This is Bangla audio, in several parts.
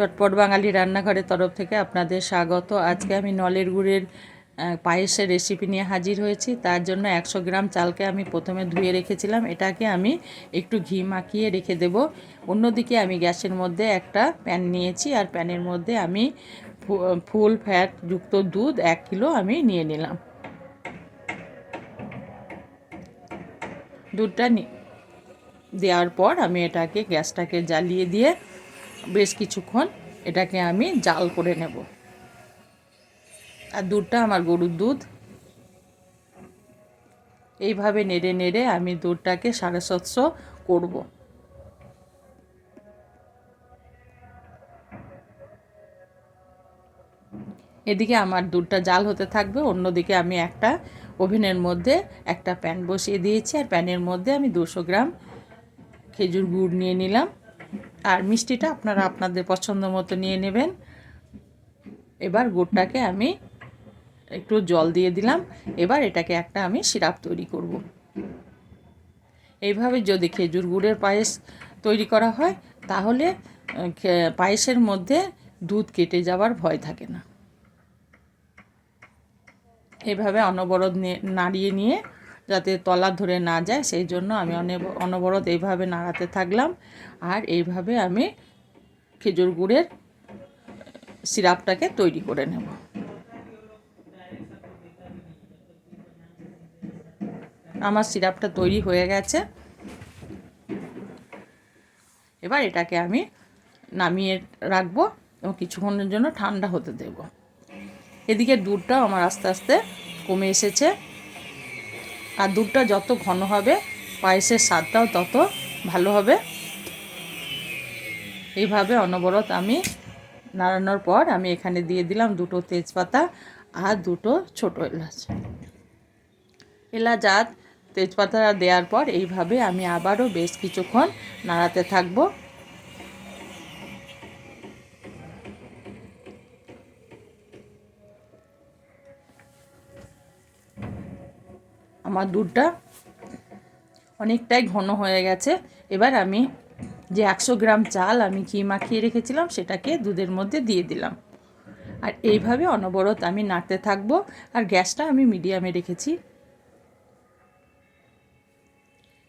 চটপট বাঙালি রান্নাঘরের তরফ থেকে আপনাদের স্বাগত। আজকে আমি নলের গুড়ের পায়েসের রেসিপি নিয়ে হাজির হয়েছি। তার জন্য একশো গ্রাম চালকে আমি প্রথমে ধুয়ে রেখেছিলাম। এটাকে আমি একটু ঘি মাখিয়ে রেখে দেব। অন্যদিকে আমি গ্যাসের মধ্যে একটা প্যান নিয়েছি। আর প্যানের মধ্যে আমি ফুল ফ্যাট যুক্ত দুধ এক কিলো আমি নিয়ে নিলাম। দুধটা দেওয়ার পর আমি এটাকে গ্যাসটাকে জ্বালিয়ে দিয়ে বেশ কিছুক্ষণ এটাকে আমি জাল করে নেব। আর দুধটা আমার গরুর দুধ। এইভাবে নেড়ে নেড়ে আমি দুধটাকে সাড়ে সাতশো করব। এদিকে আমার দুধটা জাল হতে থাকবে, অন্যদিকে আমি একটা ওভেনের মধ্যে একটা প্যান বসিয়ে দিয়েছি। আর প্যানের মধ্যে আমি দুশো গ্রাম খেজুর গুড় নিয়ে নিলাম। আর মিষ্টিটা আপনারা আপনাদের পছন্দ মতো নিয়ে নেবেন। এবার গুড়টাকে আমি একটু জল দিয়ে দিলাম। এবার এটাকে একটা আমি সিরাপ তৈরি করব। এইভাবে যদি খেজুর গুড়ের পায়েস তৈরি করা হয়, তাহলে পায়েসের মধ্যে দুধ কেটে যাওয়ার ভয় থাকে না। এভাবে অনবরত নাড়িয়ে নিয়ে যাতে তলা ধরে না যায়, সেই জন্য আমি অনে- অনবরত এইভাবে নাড়াতে থাকলাম। আর এইভাবে আমি খেজুর গুড়ের সিরাপটাকে তৈরি করে নেব। আমার সিরাপটা তৈরি হয়ে গেছে। এবার এটাকে আমি নামিয়ে রাখব এবং কিছুক্ষণের জন্য ঠান্ডা হতে দেব। এদিকে দুধটাও আমার আস্তে আস্তে কমে এসেছে। আর দুধটা যত ঘন হবে, পায়েসের স্বাদটাও তত ভালো হবে। এইভাবে অনবরত আমি নাড়ানোর পর আমি এখানে দিয়ে দিলাম দুটো তেজপাতা আর দুটো ছোট এলাচ। এলাচ আর তেজপাতা দেওয়ার পর এইভাবে আমি আবারও বেশ কিছুক্ষণ নাড়াতে থাকব। আমার দুধটা অনেকটাই ঘন হয়ে গেছে। এবার আমি যে একশো গ্রাম চাল আমি ঘি মাখিয়ে রেখেছিলাম, সেটাকে দুধের মধ্যে দিয়ে দিলাম। আর এইভাবে অনবরত আমি নাড়তে থাকব। আর গ্যাসটা আমি মিডিয়ামে রেখেছি।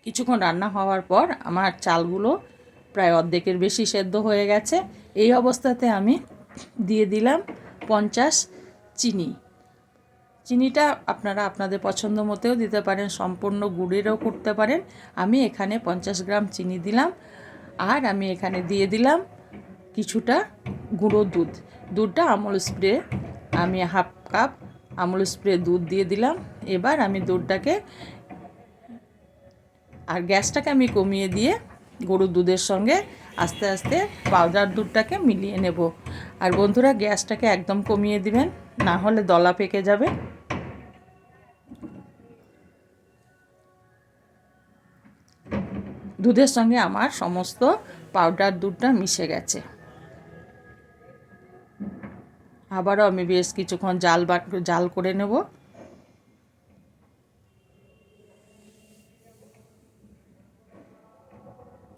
কিছুক্ষণ রান্না হওয়ার পর আমার চালগুলো প্রায় অর্ধেকের বেশি সেদ্ধ হয়ে গেছে। এই অবস্থাতে আমি দিয়ে দিলাম পঞ্চাশ চিনি। চিনিটা আপনারা আপনাদের পছন্দ মতেও দিতে পারেন, সম্পূর্ণ গুড়েরও করতে পারেন। আমি এখানে পঞ্চাশ গ্রাম চিনি দিলাম আর আমি এখানে দিয়ে দিলাম কিছুটা গুঁড়ো দুধ। দুধটা আমুল স্প্রে, আমি হাফ কাপ আমুল স্প্রে দুধ দিয়ে দিলাম। এবার আমি দুধটাকে আর গ্যাসটাকে আমি কমিয়ে দিয়ে গরুর দুধের সঙ্গে আস্তে আস্তে পাউডার দুধটাকে মিলিয়ে নেব। আর বন্ধুরা, গ্যাসটাকে একদম কমিয়ে দিবেন, না হলে দলা পেকে যাবে। দুধের সঙ্গে আমার সমস্ত পাউডার দুধটা মিশে গেছে। আবারও আমি বেশ কিছুক্ষণ জাল বা জাল করে নেব।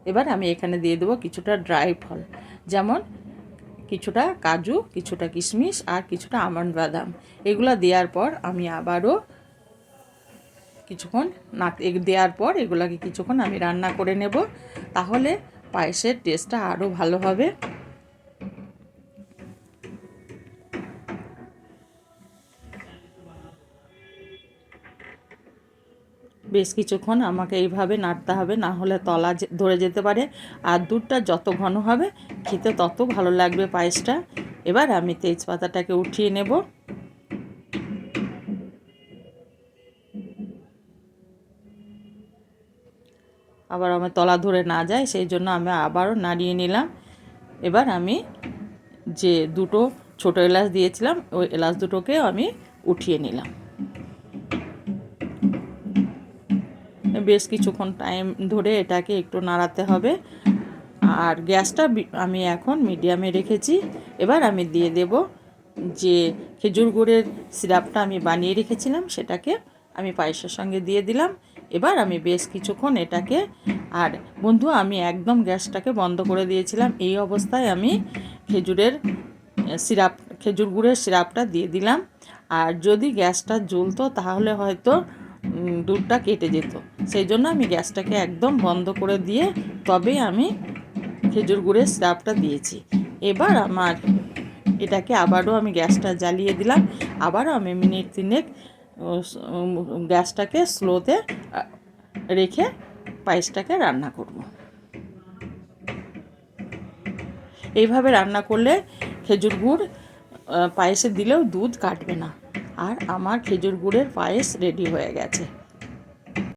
এবার আমি এখানে দিয়ে দেবো কিছুটা ড্রাই ফল, যেমন কিছুটা কাজু, কিছুটা কিশমিশ আর কিছুটা আমন্ড বাদাম। এগুলো দেওয়ার পর আমি আবারও কিছুক্ষণ না দেওয়ার পর এগুলোকে কিছুক্ষণ আমি রান্না করে নেব। তাহলে পায়েসের টেস্টটা আরও ভালো হবে। বেশ কিছুক্ষণ আমাকে এইভাবে নাড়তে হবে, না হলে তলা ধরে যেতে পারে। আর দুধটা যত ঘন হবে, খেতে তত ভালো লাগবে পায়েসটা। এবার আমি তেজপাতাটাকে উঠিয়ে নেব। আবার আমার তলা ধরে না যায়, সেই জন্য আমি আবারও নাড়িয়ে নিলাম। এবার আমি যে দুটো ছোটো এলাচ দিয়েছিলাম, ওই এলাচ দুটোকে আমি উঠিয়ে নিলাম। বেশ কিছুক্ষণ টাইম ধরে এটাকে একটু নাড়াতে হবে। আর গ্যাসটা আমি এখন মিডিয়ামে রেখেছি। এবার আমি দিয়ে দেব যে খেজুর গুড়ের সিরাপটা আমি বানিয়ে রেখেছিলাম, সেটাকে আমি পায়েসের সঙ্গে দিয়ে দিলাম। এবার আমি বেশ কিছুক্ষণ এটাকে, আর বন্ধু, আমি একদম গ্যাসটাকে বন্ধ করে দিয়েছিলাম। এই অবস্থায় আমি খেজুরের সিরাপ, খেজুর গুড়ের সিরাপটা দিয়ে দিলাম। আর যদি গ্যাসটা জ্বলতো, তাহলে হয়তো দুধটা কেটে যেত। সেই জন্য আমি গ্যাসটাকে একদম বন্ধ করে দিয়ে তবেই আমি খেজুর গুড়ের সিরাপটা দিয়েছি। এবার আমার এটাকে আবারও আমি গ্যাসটা জ্বালিয়ে দিলাম। আবারও আমি মিনিট তিনেক গ্যাসটাকে স্লোতে রেখে পায়েসটাকে রান্না করব। এইভাবে রান্না করলে খেজুর গুড় পায়েসে দিলেও দুধ কাটবে না। আর আমার খেজুর গুড়ের পায়েস রেডি হয়ে গেছে।